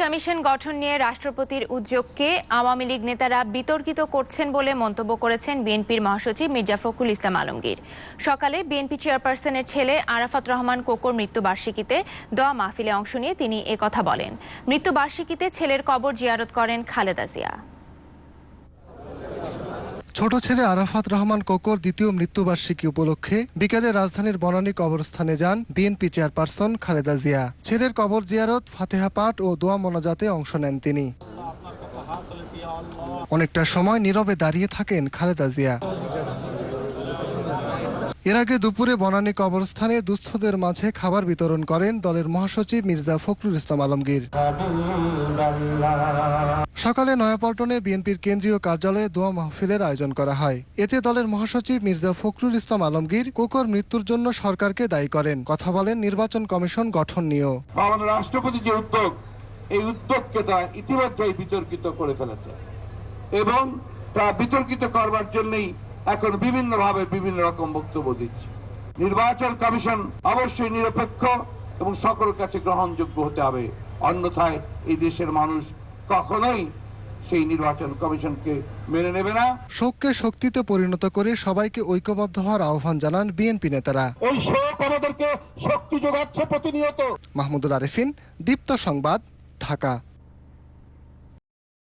Commission গঠন নিয়ে রাষ্ট্রপতির উদ্যোগকে আওয়ামী লীগ নেতারা বিতর্কিত করছেন বলে মন্তব্য করেছেন বিএনপির মহাসচিব মির্জা ফখরুল ইসলাম আলমগীর। সকালে বিএনপি চেয়ারপারসনের ছেলে আরাফাত রহমান কোকর মৃত্যুবার্ষিকীতে দোয়া মাহফিলে অংশ নিয়ে তিনি একথা বলেন। মৃত্যুবার্ষিকীতে ছেলের কবর জিয়ারত করেন খালেদা জিয়া। ছোট ছেলে আরাফাত রহমান কোকর দ্বিতীয় মৃত্যুবার্ষিকী উপলক্ষে বিকেলে রাজধানীর বনানী কবরস্থানে যান বিএনপি চেয়ারপারসন খালেদা জিয়া। ছেলের কবর জিয়ারত, ফাতেহা পাঠ ও দোয়া মোনাজাতে অংশ নেন তিনি। অনেকটা সময় নীরবে দাঁড়িয়ে থাকেন খালেদা জিয়া। এর আগে দুপুরে বনানী কবরস্থানে দুস্থদের মাঝে খাবার বিতরণ করেন দলের মহাসচিব মির্জা ফখরুল ইসলাম আলমগীর। সকালে নয়াপল্টনে বিএনপির কেন্দ্রীয় কার্যালয়ে দোয়া মাহফিলের আয়োজন করা হয়। এতে দলের মহাসচিব মির্জা ফখরুল ইসলাম আলমগীর কোকর মৃত্যুর জন্য সরকারকে দায়ী করেন। কথা বলেন নির্বাচন কমিশন গঠন নিয়েও। রাষ্ট্রপতি যে উদ্যোগ, এই উদ্যোগকে তারা ইতিমধ্যেই বিতর্কিত করে ফেলেছে। এবং তা বিতর্কিত করবার জন্যই এখন বিভিন্ন ভাবে বিভিন্ন রকম বক্তব্য দিচ্ছে। নির্বাচন কমিশন অবশ্যই নিরপেক্ষ এবং সকলের কাছে গ্রহণযোগ্য হতে হবে। অন্যথায় এই দেশের মানুষ কখনোই সেই নির্বাচন কমিশনকে মেনে নেবে না। শোককে শক্তিতে পরিণত করে সবাইকে ঐক্যবদ্ধ হওয়ার আহ্বান জানান বিএনপি নেতারা। ওই শোক আমাদেরকে শক্তি যোগাচ্ছে প্রতিনিয়ত। মাহমুদুল আরেফিন দীপ্ত সংবাদ ঢাকা।